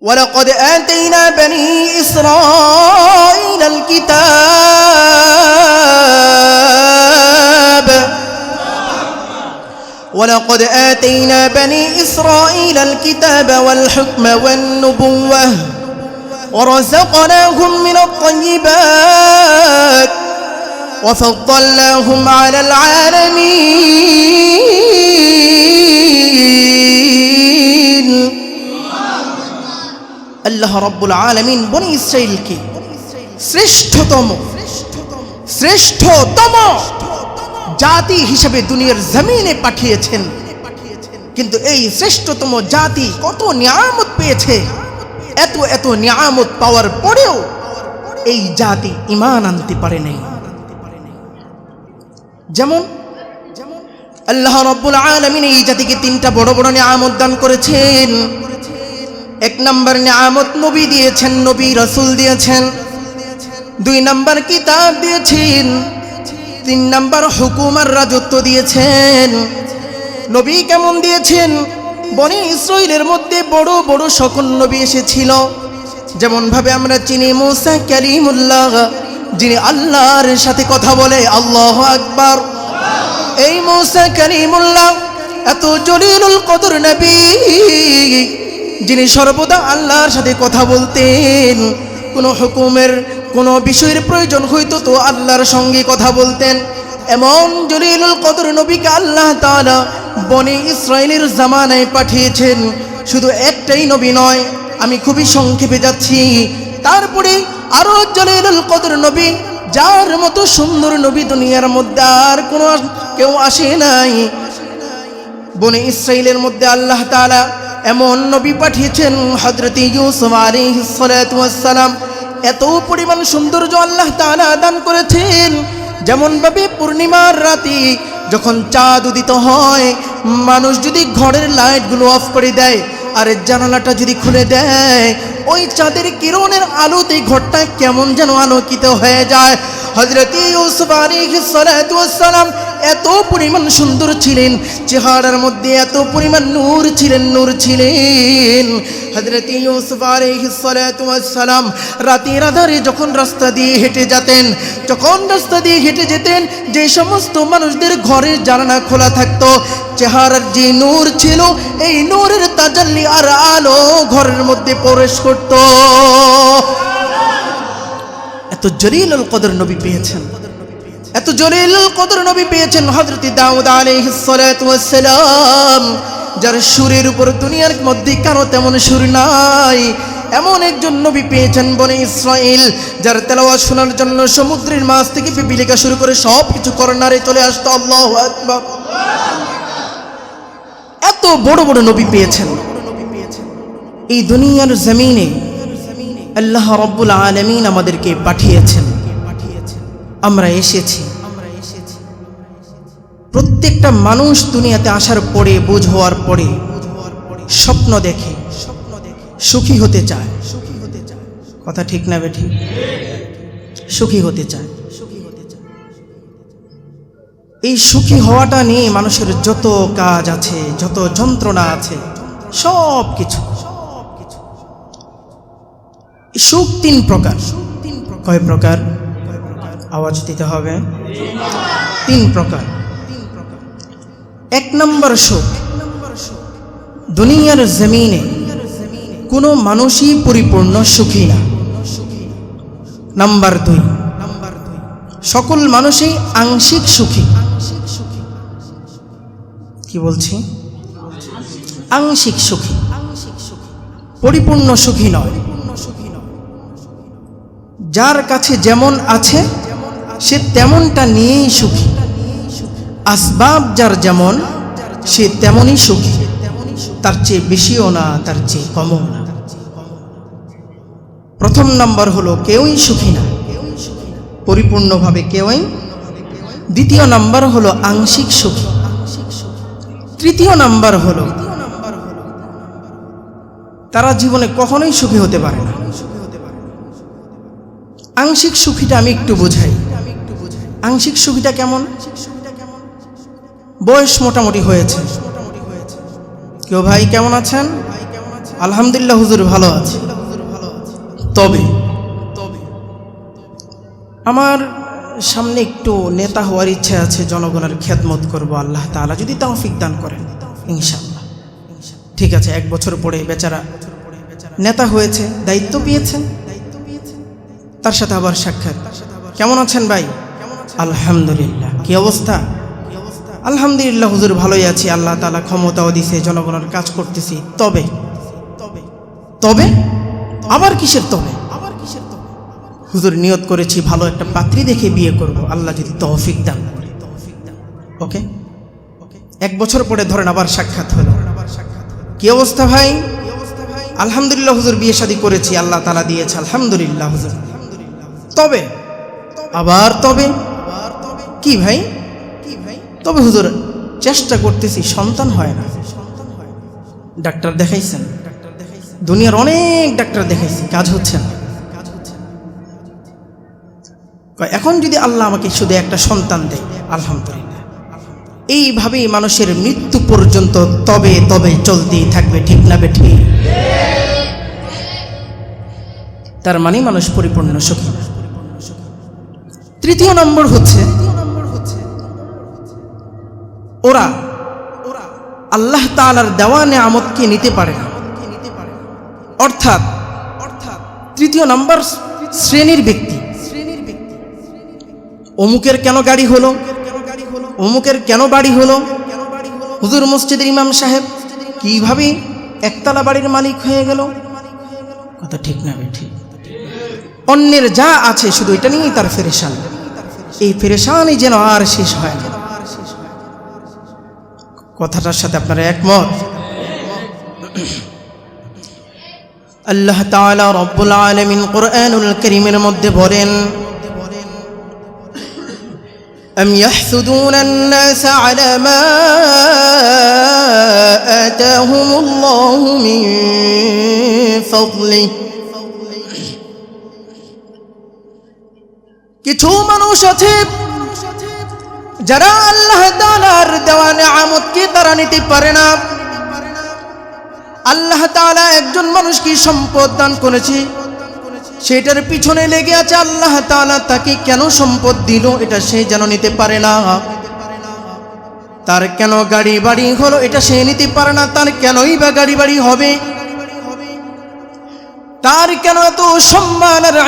ولقد آتينا بني إسرائيل الكتاب. ولقد آتينا بني إسرائيل الكتاب والحكم والنبوة ورزقناهم من الطيبات وفضلناهم على العالمين. আল্লাহ রব্বুল আলমিন বনি ইসরাইলকে শ্রেষ্ঠতম শ্রেষ্ঠতম জাতি হিসেবে দুনিয়ার জমিনে পাঠিয়েছেন। কিন্তু এই শ্রেষ্ঠতম জাতি কত নিয়ামত পেয়েছে? এত এত নিয়ামত পাওয়ার পরেও এই জাতি ইমান আনতে পারে নাই। যেমন, আল্লাহ রব্বুল আলমিন এই জাতিকে তিনটা বড় বড় নিয়ামত দান করেছেন। এক নম্বর নিয়ামত নবী দিয়েছেন, নবী রসুল দিয়েছেন। দুই নম্বর কিতাব দিয়েছেন। তিন নম্বর হুকুমার রাজত্ব দিয়েছেন। নবী কেমন দিয়েছেন? বনি ইসরাইলের মধ্যে বড় বড় সকল নবী এসেছিল। যেমন ভাবে আমরা চিনি মুসা কালিমুল্লাহ, যিনি আল্লাহর সাথে কথা বলে, আল্লাহ আকবার। এই মুসা কালিমুল্লাহ এত জলিলুল কদর নবী যিনি সর্বদা আল্লাহর সাথে কথা বলতেন, কোনো হুকুমের, কোনো বিষয়ের প্রয়োজন হইতো তো আল্লাহর সঙ্গে কথা বলতেন। এমন জলিলুল কদর নবীকে আল্লাহ তাআলা বনে ইসরায়েলের জামানায় পাঠিয়েছেন। শুধু একটাই নবী নয়, আমি খুবই সংক্ষেপে যাচ্ছি। তারপরে আরও জলিলুল কদর নবী, যার মতো সুন্দর নবী দুনিয়ার মধ্যে আর কোনো কেউ আসে নাই। বনে ইসরায়েলের মধ্যে আল্লাহ তাআলা এমন নবী পাঠিয়েছেন হজরত ইউসুফ এত পরিমাণ সৌন্দর্য আল্লাহ তাআলা দান করেছেন। যেমন ভাবে পূর্ণিমার রাতে যখন চাঁদ উদিত হয়, মানুষ যদি ঘরের লাইটগুলো অফ করে দেয় আর জানালাটা যদি খুলে দেয়, ওই চাঁদের কিরণের আলোতে ঘরটা কেমন যেন আলোকিত হয়ে যায়। হজরত ইউসুফ আলাইহিসসালাম এত পরিমাণ সুন্দর ছিলেন, চেহারার মধ্যে এত পরিমাণ নূর ছিলেন নূর ছিলেন। হজরত ইউসুফ আলাইহিসসালাম রাতের আধারে যখন রাস্তা দিয়ে হেঁটে যেতেন, যখন রাস্তা দিয়ে হেঁটে যেতেন, যে সমস্ত মানুষদের ঘরের জানালা খোলা থাকতো, চেহারার যে নূর ছিল, এই নূরের তাজাল্লি আর আলো ঘরের মধ্যে প্রবেশ করত। এত জলিলুল কদর নবী পেয়েছেন। এত জলিলুল কদর নবী পেয়েছেন হযরত দাউদ সালাম, যার সুরের উপর দুনিয়ার মধ্যে কারও তেমন সুর নাই। এমন একজন নবী পেয়েছেন বনে ইসরাইল যার তেলাওয়া শোনার জন্য সমুদ্রের মাছ থেকে পিপিলিকা শুরু করে সব কিছু কর্নারে চলে আসতো। আল্লাহু এত বড় বড় নবী পেয়েছেন। এই দুনিয়ার জমিনে আল্লাহ রব্বুল আলমিন আমাদেরকে পাঠিয়েছেন। আমরা এসেছি। প্রত্যেকটা মানুষ দুনিয়াতে আসার পরে, বোঝ হওয়ার পরে, স্বপ্ন দেখে স্বপ্ন দেখে সুখী হতে চায় সুখী হতে চায়। কথা ঠিক না বে ঠিক? সুখী হতে চায়। এই সুখী হওয়াটা নিয়ে মানুষের যত কাজ আছে, যত যন্ত্রণা আছে, সব কিছু। সুখ তিন প্রকার। কয় প্রকার? আওয়াজ দিতে হবে। তিন প্রকার। এক নম্বর সুখ। দুনিয়ার জমিনে কোনো মানুষই পরিপূর্ণ সুখী না। নাম্বার দুই। সকল মানুষই আংশিক সুখী। কি বলছি? আংশিক সুখী। পরিপূর্ণ সুখী নয়। যার কাছে যেমন আছে সে তেমনটা নিয়েই সুখী। আসবাব যার যেমন, সে তেমনই সুখী। তার চেয়ে বেশিও না, তার চেয়ে কমও না। প্রথম নম্বর হলো, কেউই সুখী না। পরিপূর্ণভাবে কেউই। দ্বিতীয় নাম্বার হলো, আংশিক সুখী। তৃতীয় নাম্বার হলো, তারা জীবনে কখনোই সুখী হতে পারে না। আংশিক সুখীটা আমি একটু বোঝাই। আংশিক সুবিধা কেমন? বয়স মোটামুটি হয়েছে। কেউ ভাই কেমন আছেন? আলহামদুলিল্লাহ, হুজুর ভালো আছে। তবে, আমার সামনে একটু নেতা হওয়ার ইচ্ছা আছে, জনগণের খেদমত করব, আল্লাহ তাআলা যদি তৌফিক দান করেন, ইনশাআল্লাহ। ঠিক আছে, এক বছর পরে বেচারা নেতা হয়েছে, দায়িত্ব পেয়েছেন তার সাথে আবার সাক্ষাৎ। কেমন আছেন ভাই? আলহামদুলিল্লাহ। কি অবস্থা? আলহামদুলিল্লাহ, হুজুর ভালোই আছি। আল্লাহ তালা ক্ষমতাও দিছে, জনগণের কাজ করতেছি। তবে তবে তবে আবার কিসের তবে? আবার কিসের তবে হুজুর, নিয়ত করেছি, ভালো একটা পাত্রী দেখে বিয়ে করব। আল্লাহ যদি তৌফিক দান করে। ওকে? এক বছর পরে ধরেন আবার সাক্ষাৎ হলো। কি অবস্থা ভাই? আলহামদুলিল্লাহ, হুজুর, বিয়ে শাদী করেছি। আল্লাহ তালা দিয়েছে, আলহামদুলিল্লাহ, হুজুর। তবে, আবার তবে। কি ভাই? কি ভাই তবে হুজুর চেষ্টা করতেছি সন্তান হয় না। সন্তান হয় না ডাক্তার দেখাইছেন। ডাক্তার দেখাইছেন দুনিয়ার অনেক ডাক্তার দেখাইছি কাজ হচ্ছে না। কাজ হচ্ছে কয়, এখন যদি আল্লাহ আমাকে শুধু একটা সন্তান দেয় আলহামদুলিল্লাহ। এইভাবেই মানুষের মৃত্যু পর্যন্ত তবে তবে চলতেই থাকবে ঠিক না বেঠি তার মানে মানুষ পরিপূর্ণ সুখী তৃতীয় নম্বর হচ্ছে ওরা ওরা আল্লাহ তাআলার দেওয়া নেয়ামতকে নিতে পারে না। অর্থাৎ অর্থাৎ তৃতীয় নাম্বার শ্রেণির ব্যক্তি। শ্রেণির ব্যক্তি অমুকের কেন গাড়ি হলো? অমুকের কেন বাড়ি হলো? হুজুর মসজিদের ইমাম সাহেব কীভাবে একতলা বাড়ির মালিক হয়ে গেল? কথা ঠিক না ঠিক অন্যের যা আছে শুধু এটা নিয়েই তার ফেরেশান। এই ফেরেশানই যেন আর শেষ হয় না। কথাটার সাথে আপনারা একমত আল্লাহ তাআলা রব্বুল আলামিন কোরআনুল কারীমের মধ্যে বলেন أم يحسدون الناس على ما آتاهم الله من فضله কিছু মানুষ আছে যারা আল্লাহ তাআলার দেওয়া নেয়ামতকে তারা নিতে পারে না? আল্লাহ তাআলা একজন মানুষকে সম্পদ দান করেছে? সেটার পিছনে লেগে আছে আল্লাহ তাআলা, তাকে কেন সম্পদ দিল এটা সে যেন নিতে পারে না? তার কেন গাড়ি বাড়ি হলো এটা সে নিতে পারে না? তার কেনই বা গাড়ি বাড়ি হবে? তার কেন এত সম্মান আর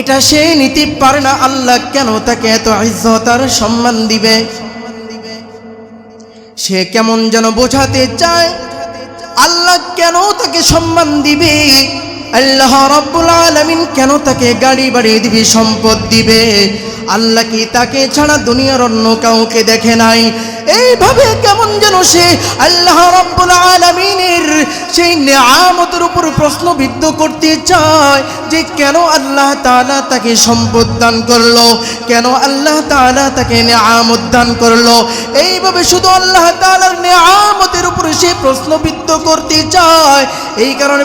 এটা সে নিতে পারে না, আল্লাহ কেন তাকে এত ইজ্জত আর সম্মান দিবে? সে কেমন যেন বোঝাতে চায়, আল্লাহ কেন তাকে সম্মান দিবে? আল্লাহ রব্বুল আলামিন কেন তাকে গাড়ি বাড়িয়ে দিবে, সম্পদ দিবে? আল্লাহ কি তাকে ছাড়া দুনিয়ার অন্য কাউকে দেখে নাই? এইভাবে কেমন যেন সে আল্লাহ রব্বুল আলামিনের সেই নেয়ামতের উপর প্রশ্নবিদ্ধ করতে চায় যে কেন আল্লাহ তাআলা তাকে সম্পদ দান করল? কেন আল্লাহ তাআলা তাকে নেয়ামত দান করল? এইভাবে শুধু আল্লাহ তাআলার নেয়ামতের উপর সে প্রশ্নবিদ্ধ করতে চায়। এই কারণে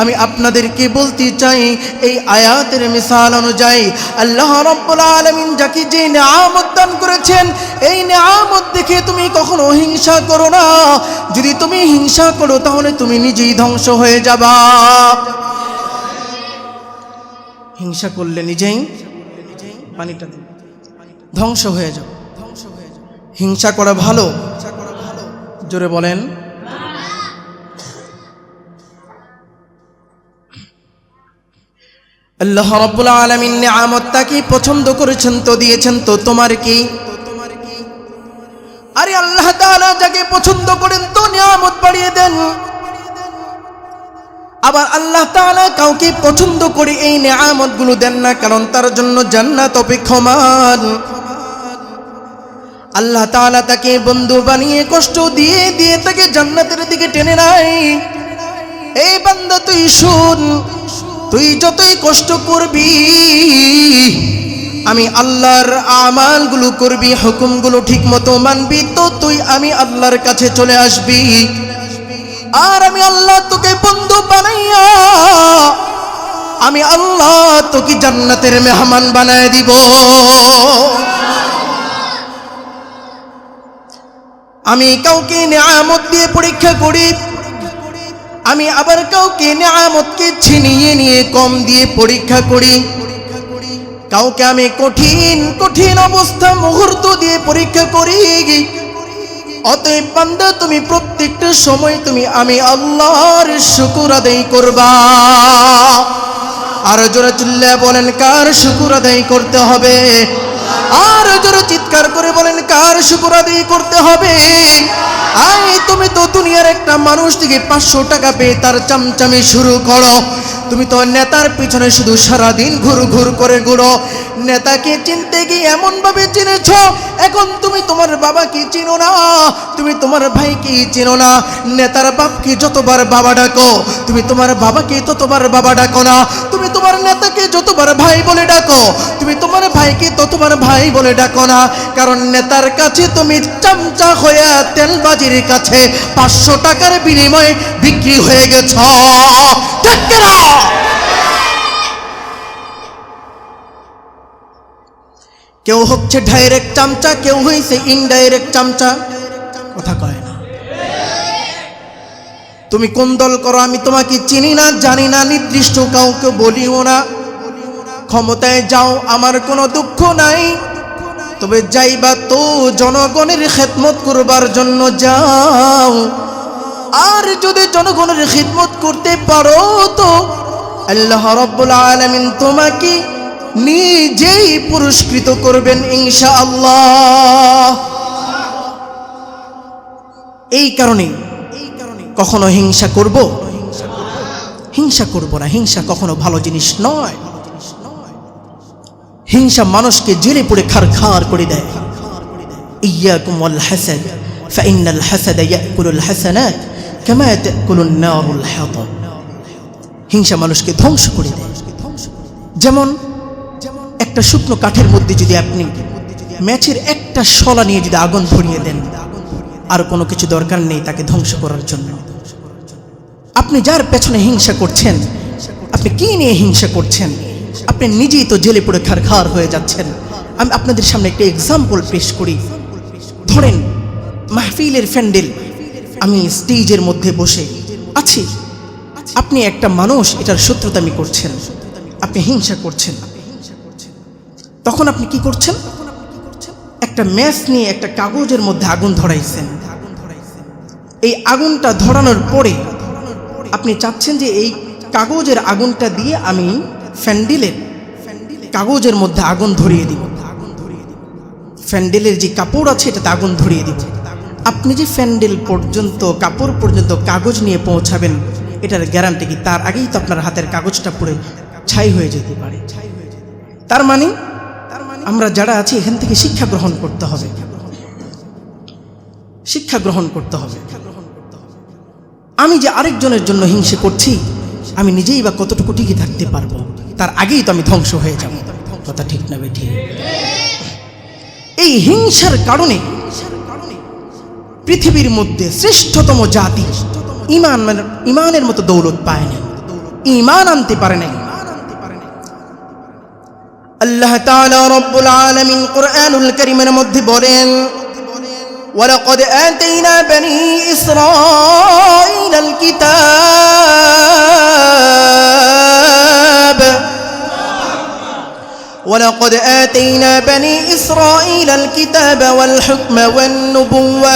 আমি আপনাদেরকে বলতে চাই, এই আয়াতের মিসাল অনুযায়ী আল্লাহ রব্বুল আলামিন যাকে যে নেয়ামত দান করেছেন, এই নেয়ামত দেখে তুমি কখনো হিংসা করো না। যদি তুমি হিংসা করো, তাহলে তুমি নিজেই ধ্বংস হয়ে যাবা। হিংসা করলে নিজেই পানিটা দিন। ধ্বংস হয়ে যাও। হিংসা করা ভালো। জোরে বলেন আল্লাহ রব্বুল আলমিন নিয়ামতটাকে পছন্দ করেছেন তো দিয়েছেন তো তোমার কি? আরে আল্লাহ তাআলা যাকে পছন্দ করেন তো নিয়ামত বাড়িয়ে দেন। আবার আল্লাহ তাআলা কাউকে পছন্দ করে এই নিয়ামতগুলো দেন না, কারণ তার জন্য জান্নাত অপেক্ষমান। আল্লাহ তাআলা তাকে বন্ধু বানিয়ে কষ্ট দিয়ে দিয়ে তাকে জান্নাতের দিকে টেনে নাই এই বান্দা তুই শুন। তুই যতই কষ্ট করবি, আমি আল্লাহর আমালগুলো করবি, হুকুমগুলো ঠিক মতো মানবি, তো তুই আমি আল্লাহর কাছে চলে আসবি। আর আমি আল্লাহ তোকে বন্ধু বানাইয়া, আমি আল্লাহ তোকে জান্নাতের মেহমান বানায় দিব। আমি কাউকে নেয়ামত দিয়ে পরীক্ষা করি আমি আবার কাউকে নেয়ামতকে ছিনিয়ে নিয়ে কম দিয়ে পরীক্ষা করি। কাউকে আমি কঠিন কঠিন অবস্থা মুহূর্ত দিয়ে পরীক্ষা করি। অতএব বান্দা, তুমি প্রত্যেকটা সময় তুমি আমি আল্লাহর শুকুর আদায় করবা। আর জোরে চিল্লা বলেন, কার শুকুর আদায় করতে হবে? আর জোরে চিৎকার করে বলেন, কার শুকুর করতে হবে? আয়, তুমি তো দুনিয়ার একটা মানুষ থেকে পাঁচশো টাকা পেয়ে তার চামচামি শুরু করো। তুমি তো নেতার পিছনে শুধু সারাদিন ঘুর ঘুর করে ঘুরো। নেতাকে চিনতে গিয়ে এমন ভাবে চিনেছ, এখন তুমি তোমার বাবাকে চিনো না, তুমি তোমার ভাইকে চিনো না। নেতার বাপকে যতবার বাবা ডাকো, তুমি তোমার বাবাকে ততবার বাবা ডাকো না। তুমি তোমার নেতাকে যতবার ভাই বলে ডাকো, তুমি তোমার ভাইকে ততবার ভাই বলে ডাকো না। কারণ নেতার কাছে তুমি চামচা হয়ে তেলবাজির কাছে পাঁচশো টাকার বিনিময়ে বিক্রি হয়ে গেছ। ঠিক? কেউ হচ্ছে ডাইরেক্ট চামচা, কেউ হয়েছে ইনডাইরেক্ট চামচা। কথা কয় না। তুমি কোন দল করো, আমি তোমাকে চিনি না, জানি না, নির্দিষ্ট কাউকে বলিও না। ক্ষমতায় যাও, আমার কোনো দুঃখ নাই। তবে যাইবা তো জনগণের খেদমত করবার জন্য যাও। আর যদি জনগণের খিদমত করতে পারো তো আল্লাহ রব্বুল আলামিন তোমাকে নিজেই পুরস্কৃত করবেন ইনশা আল্লাহ এই কারণে কখনো হিংসা করব হিংসা করব না হিংসা কখনো ভালো জিনিস নয় হিংসা মানুষকে জেলে পড়ে খার খার করে দেয় ইয়াকুম ওয়াল হাসাদ فإن الحسد يأكل الحسنات كما تأكل النار الحطب হিংসা মানুষকে ধ্বংস করে দেয়। যেমন একটা শুকনো কাঠের মধ্যে যদি আপনি ম্যাচের একটা শলা নিয়ে যদি আগুন ধরিয়ে দেন, আর কোনো কিছু দরকার নেই তাকে ধ্বংস করার জন্য। আপনি যার পেছনে হিংসা করছেন, আপনি কি নিয়ে হিংসা করছেন? আপনি নিজেই তো জেলে পড়ে খার খার হয়ে যাচ্ছেন। আমি আপনাদের সামনে একটা এক্সাম্পল পেশ করি। ধরেন, মাহফিলের ফ্যান্ডেল আমি স্টেজের মধ্যে বসে আছি। আপনি একটা মানুষ, এটার শত্রুতামি করছেন। আপনি হিংসা করছেন। তখন আপনি কি করছেন? একটা ম্যাচ নিয়ে একটা কাগজের মধ্যে আগুন ধরাইছেন। এই আগুনটা ধরানোর পরে আপনি চাচ্ছেন যে এই কাগজের আগুনটা দিয়ে আমি ফ্যান্ডেলের কাগজের মধ্যে আগুন ধরিয়ে দিব। ফ্যান্ডেলের যে কাপড় আছে, এটাতে আগুন ধরিয়ে দিব। আপনি যে ফ্যান্ডেল পর্যন্ত, কাপড় পর্যন্ত কাগজ নিয়ে পৌঁছাবেন এটার গ্যারান্টি কি? তার আগেই তো আপনার হাতের কাগজটা পড়ে ছাই হয়ে যেতে পারে। তার মানে আমরা যারা আছি, এখান থেকে শিক্ষা গ্রহণ করতে হবে। শিক্ষা গ্রহণ করতে হবে। আমি যে আরেকজনের জন্য হিংসে করছি, আমি নিজেই বা কতটুকু টিকে থাকতে পারব? তার আগেই তো আমি ধ্বংস হয়ে যাব। কথা ঠিক না বেঠিক এই হিংসার কারণে পৃথিবীর মধ্যে শ্রেষ্ঠতম জাতি ইমান মানে ইমানের মতো দৌলত পায় না ইমান আনতে পারে নাই আল্লাহ তাআলা রব্বুল আলামিন কোরআনুল কারীমের মধ্যে বলেন ولقد آتينا بني إسرائيل الكتاب ولقد آتينا بني إسرائيل الكتاب والحكم والنبوة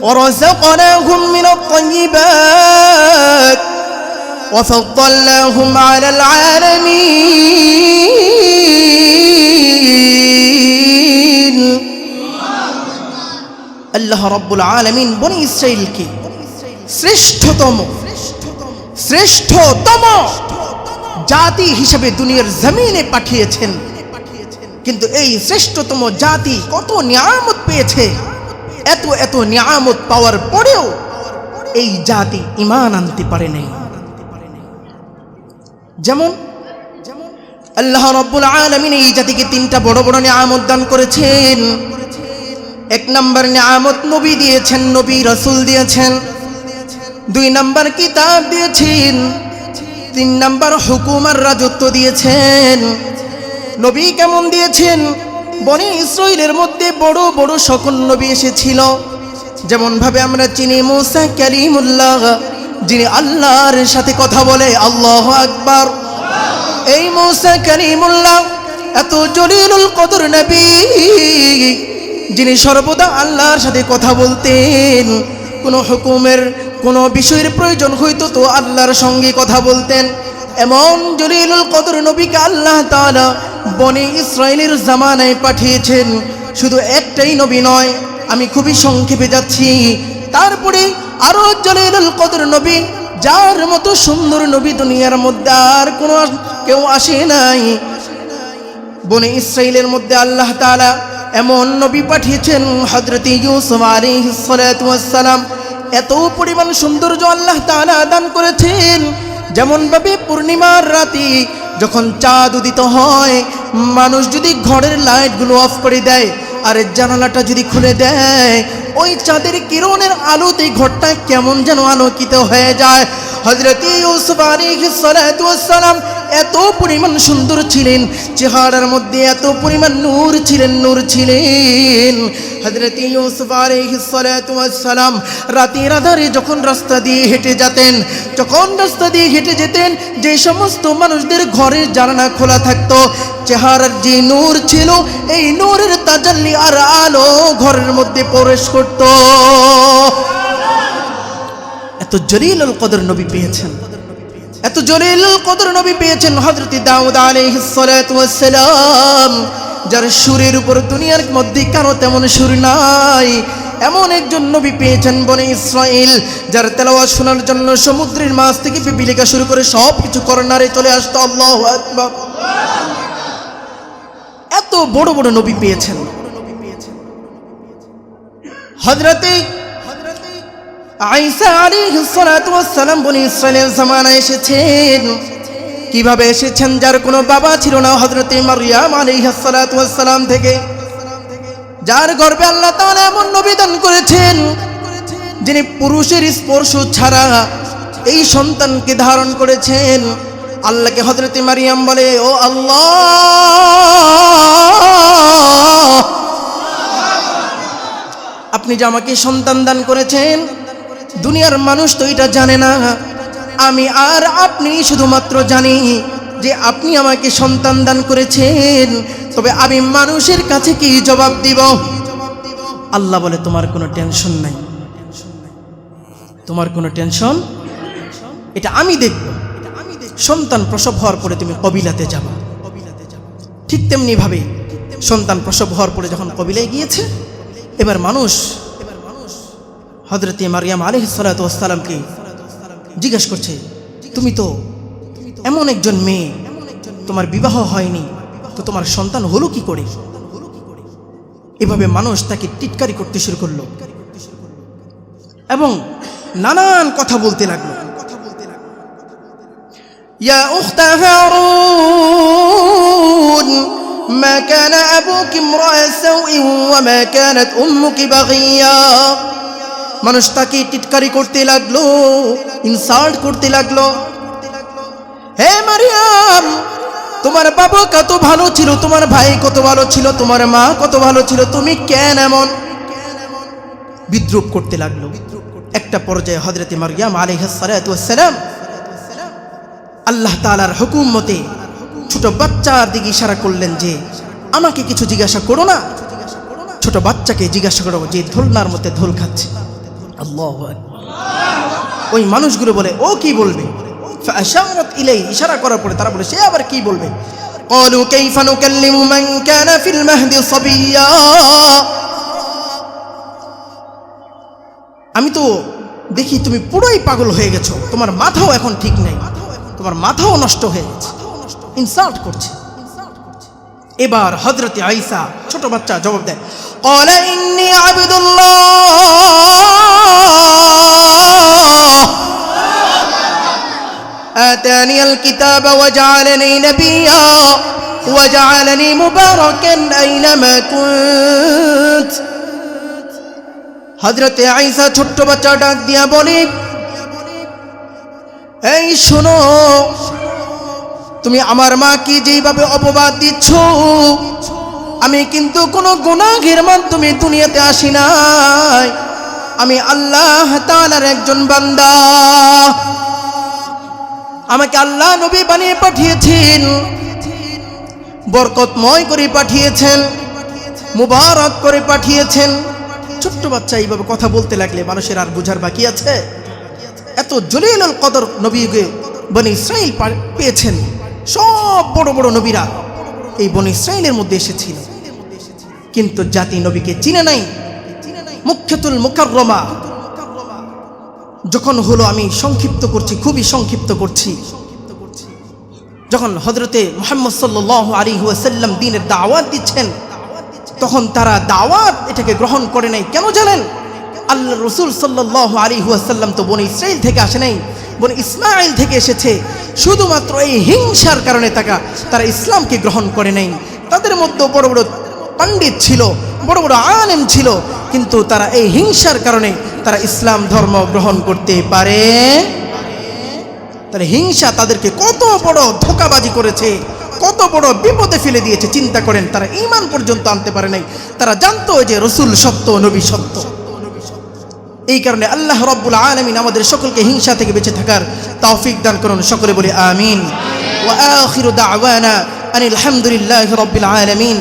ورزقناهم من الطيبات وفضلناهم على العالمين আল্লাহ রব্বুল আলমিন বনি ইসরাইলকে শ্রেষ্ঠতম শ্রেষ্ঠতম জাতি হিসেবে দুনিয়ার জমিনে পাঠিয়েছেন কিন্তু এই শ্রেষ্ঠতম জাতি কত নিয়ামত পেয়েছে এত এত নিয়ামত পাওয়ার পরেও এই জাতি ইমান আনতে পারে নাই। যেমন আল্লাহ রব্বুল আলমিন এই জাতিকে তিনটা বড় বড় নিয়ামত দান করেছেন। এক নম্বর নিয়ামত নবী দিয়েছেন, নবী রসুল দিয়েছেন। দুই নম্বর কিতাব দিয়েছেন। তিন নম্বর হুকুমার রাজত্ব দিয়েছেন। নবী কেমন দিয়েছেন? বনি ইসরাইলের মধ্যে বড় বড় সকল নবী এসেছিল। যেমন ভাবে আমরা চিনি মুসা কালিমুল্লাহ, যিনি আল্লাহর সাথে কথা বলে, আল্লাহ আকবার। এই মুসা কালিমুল্লাহ এত জলিলুল কদর নবী, যিনি সর্বদা আল্লাহর সাথে কথা বলতেন। কোনো হুকুমের, কোনো বিষয়ের প্রয়োজন হইতো তো আল্লাহর সঙ্গে কথা বলতেন। এমন জলিলুল কদর নবীকে আল্লাহ তাআলা বনে ইসরায়েলের জামানায় পাঠিয়েছেন। শুধু একটাই নবী নয়, আমি খুবই সংক্ষেপে যাচ্ছি। তারপরে আরও জলিলুল কদর নবী, যার মতো সুন্দর নবী দুনিয়ার মধ্যে আর কোনো কেউ আসে নাই। বনে ইসরায়েলের মধ্যে আল্লাহ তাআলা এমন নবী পাঠিয়েছেন, হযরত ইউসুফ সালাতু সালাম। এত পরিমাণ সৌন্দর্য আল্লাহ তাআলা দান করেছেন। যেমন ভাবে পূর্ণিমার রাতে যখন চাঁদ উদিত হয়, মানুষ যদি ঘরের লাইটগুলো অফ করে দেয় আর জানালাটা যদি খুলে দেয়, ওই চাঁদের কিরণের আলোতে ঘরটা কেমন যেন আলোকিত হয়ে যায়। হজরত ইউসুফ ওয়াস সালাম এত পরিমাণ সুন্দর ছিলেন, চেহারার মধ্যে এত পরিমাণ নূর ছিলেন নূর ছিলেন। হজরত ইউসুফ সালাম রাতের আধারে যখন রাস্তা দিয়ে হেঁটে যেতেন, যখন রাস্তা দিয়ে হেঁটে যেতেন, যে সমস্ত মানুষদের ঘরের জানালা খোলা থাকতো, চেহারার যে নূর ছিল, এই নূরের তাজাল্লি আর আলো ঘরের মধ্যে প্রবেশ করত। এত জলিলুল কদর নবী পেয়েছেন। এত জলিল কদর নবী পেয়েছেন হযরত দাউদ সালাম যার সুরের উপর দুনিয়ার মধ্যে কারও তেমন সুর নাই। এমন একজন নবী পেয়েছেন বনে ইসরাইল যার তেলাওয়াত শোনার জন্য সমুদ্রের মাছ থেকে পিপিলিকা শুরু করে সব কিছু করোনারে চলে আসতো। আল্লাহু এত বড় বড় নবী পেয়েছেন। হযরতে আইসা আলী সালাম বনি ইসরাইলের জামানায় এসেছেন। কীভাবে এসেছেন যার কোনো বাবা ছিল না হযরতে মারিয়াম সালাতু সালাম থেকে। যার গর্ভে আল্লাহ তাআলা এমন নবিদান করেছেন, যিনি পুরুষের স্পর্শ ছাড়া এই সন্তানকে ধারণ করেছেন। আল্লাহকে হযরতে মারিয়াম বলে, ও আল্লাহ! আপনি যে আমাকে সন্তান দান করেছেন দুনিয়ার মানুষ তো এটা জানে না। আমি আর আপনি শুধুমাত্র জানি যে আপনি আমাকে সন্তান দান করেছেন। তবে আমি মানুষের কাছে কি জবাব দিব? আল্লাহ বলে, তোমার কোনো টেনশন নাই। তোমার কোনো টেনশন? এটা আমি দেখব। সন্তান প্রসব হওয়ার পরে তুমি কবিলাতে যাবা। ঠিক তেমনি ভাবে সন্তান প্রসব হওয়ার পরে যখন কবিলায় গিয়েছে, এবার মানুষ হজরতে মারিয়াম আলহ সালাতামকে জিজ্ঞেস করছে তুমি তো এমন একজন মেয়ে তোমার বিবাহ হয়নি তো তোমার সন্তান হলো কি করে এভাবে মানুষ তাকে টিটকারি করতে শুরু করলো এবং নানান কথা বলতে লাগলো يا أخت هارون ما كان أبوك امرأ سوء وما كانت أمك بغيا মানুষ তাকে টিটকারি করতে লাগল, ইনসাল্ট করতে লাগল। হে মারিয়াম, তোমার বাবা কত ভালো ছিল, তোমার ভাই কত ভালো ছিল, তোমার মা কত ভালো ছিল, তুমি কেন এমন? বিদ্রুপ করতে লাগল। একটা পর্যায়ে হজরতে মারিয়াম আলাইহাসালাম আল্লাহ তালার হুকুম মতে ছোট বাচ্চার দিকে ইশারা করলেন যে, আমাকে কিছু জিজ্ঞাসা করো না। ছোট বাচ্চাকে জিজ্ঞাসা করো যে, ধোলনার মধ্যে ধোল খাচ্ছে। আল্লাহ ওই মানুষগুলো বলে ও কি বলবে فأشارت إليه ইশারা করার পরে তারা বলে সে আবার কি বলবে قالوا كيف نكلم من كان في المهد صبيا আমি তো দেখি তুমি পুরোই পাগল হয়ে গেছো তোমার মাথাও এখন ঠিক নেই তোমার মাথাও নষ্ট হয়ে গেছে ইনসাল্ট করছে এবার হজরত আইসা ছোট বাচ্চা জবাব দেয় কলা ইন্নি আবদুল্লাহ। আতানি আল কিতাব ওয়া জাআলানি নবিয়্যা ওয়া জাআলানি মুবারাকান আইনামা কুনত। হযরতে বাচ্চা ডাক এই শোনো তুমি আমার মাকে যেইভাবে অপবাদ দিচ্ছ, আমি কিন্তু কোনো গুনাহের মাধ্যমে দুনিয়াতে আসি নাই। আমি আল্লাহ তাআলার একজন বান্দা। আমাকে আল্লাহ নবী বানিয়ে পাঠিয়েছেন, বরকতময় করে পাঠিয়েছেন, মুবারক করে পাঠিয়েছেন। ছোট্ট বাচ্চা এইভাবে কথা বলতে লাগলে মানুষের আর বুঝার বাকি আছে? এত জলিল কদর নবীকে বনি ইসরাইল পেয়েছেন। সব বড় বড় নবীরা এই বনি ইসরাইলের মধ্যে এসেছিল। কিন্তু জাতি নবীকে চিনে নাই। মুখ্যতুল মুকাররমা যখন হলো আমি সংক্ষিপ্ত করছি, খুবই সংক্ষিপ্ত করছি, যখন হজরতে মোহাম্মদ সাল্লাহ আলী ওয়াসাল্লাম দিনের দাওয়াত দিচ্ছেন, তখন তারা দাওয়াত এটাকে গ্রহণ করে নাই। কেন জানেন? আল্লাহ রসুল সাল্লাহ আলী ওয়াসাল্লাম তো বনি ইসরাইল থেকে আসে নাই, বনি ইসমাইল থেকে এসেছে। শুধুমাত্র এই হিংসার কারণে তাকা তারা ইসলামকে গ্রহণ করে নাই। তাদের মধ্যে বড় বড় পণ্ডিত ছিল, বড় বড় আলেম ছিল, কিন্তু তারা এই হিংসার কারণে তারা ইসলাম ধর্ম গ্রহণ করতে পারে। তাহলে হিংসা তাদেরকে কত বড় ধোকাবাজি করেছে, কত বড় বিপদে ফেলে দিয়েছে, চিন্তা করেন, তারা ইমান পর্যন্ত আনতে পারে নাই। তারা জানতো যে রসুল সত্য, নবী সত্য। এই কারণে আল্লাহ রব্বুল আলমিন আমাদের সকলকে হিংসা থেকে বেঁচে থাকার তৌফিক দান করুন, সকলে বলে আমিন। ওয়া আখিরু দাওয়ানা আনিল হামদুলিল্লাহি রাব্বিল আলামিন।